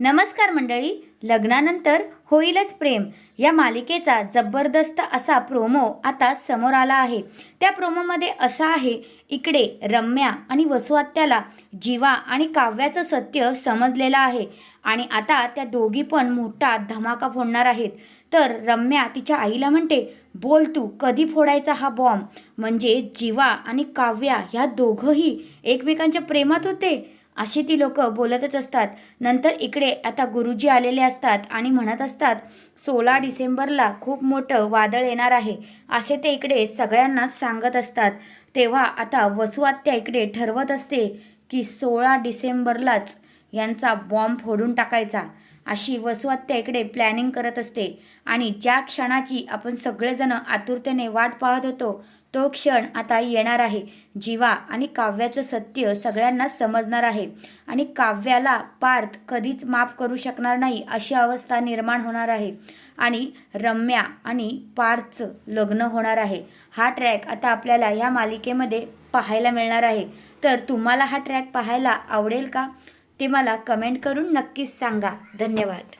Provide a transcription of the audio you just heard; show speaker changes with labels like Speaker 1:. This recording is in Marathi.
Speaker 1: नमस्कार मंडळी लग्नानंतर होईलच प्रेम. या मालिकेचा जबरदस्त असा प्रोमो आता समोर आला आहे. त्या प्रोमोमध्ये असा आहे इकडे रम्या आणि वसुआत्याला जीवा आणि काव्याचं सत्य समजलेलं आहे आणि आता त्या दोघी पण मोठा धमाका फोडणार आहेत. तर रम्या तिच्या आईला म्हणते बोल तू कधी फोडायचा हा बॉम्ब म्हणजे जीवा आणि काव्या ह्या दोघंही एकमेकांच्या प्रेमात होते? अशी ती लोक बोलतच असतात. नंतर इकडे आता गुरुजी आलेले असतात आणि म्हणत असतात सोळा डिसेंबरला खूप मोठं वादळ येणार आहे असे ते इकडे सगळ्यांना सांगत असतात. तेव्हा आता वसुआत्या इकडे ठरवत असते की सोळा डिसेंबरलाच यांचा बॉम्ब फोडून टाकायचा. अशी वसुआत्या इकडे प्लॅनिंग करत असते. आणि ज्या क्षणाची आपण सगळेजण आतुरतेने वाट पाहत होतो तो क्षण आता येणार आहे. जीवा आणि काव्याचं सत्य सगळ्यांना समजणार आहे. आणि काव्याला पार्थ कधीच माफ करू शकणार नाही अशी अवस्था निर्माण होणार आहे. आणि रम्या आणि पार्थचं लग्न होणार आहे. हा ट्रॅक आता आपल्याला ह्या मालिकेमध्ये पाहायला मिळणार आहे. तर तुम्हाला हा ट्रॅक पाहायला आवडेल का? ते मला कमेंट करून नक्कीच सांगा. धन्यवाद.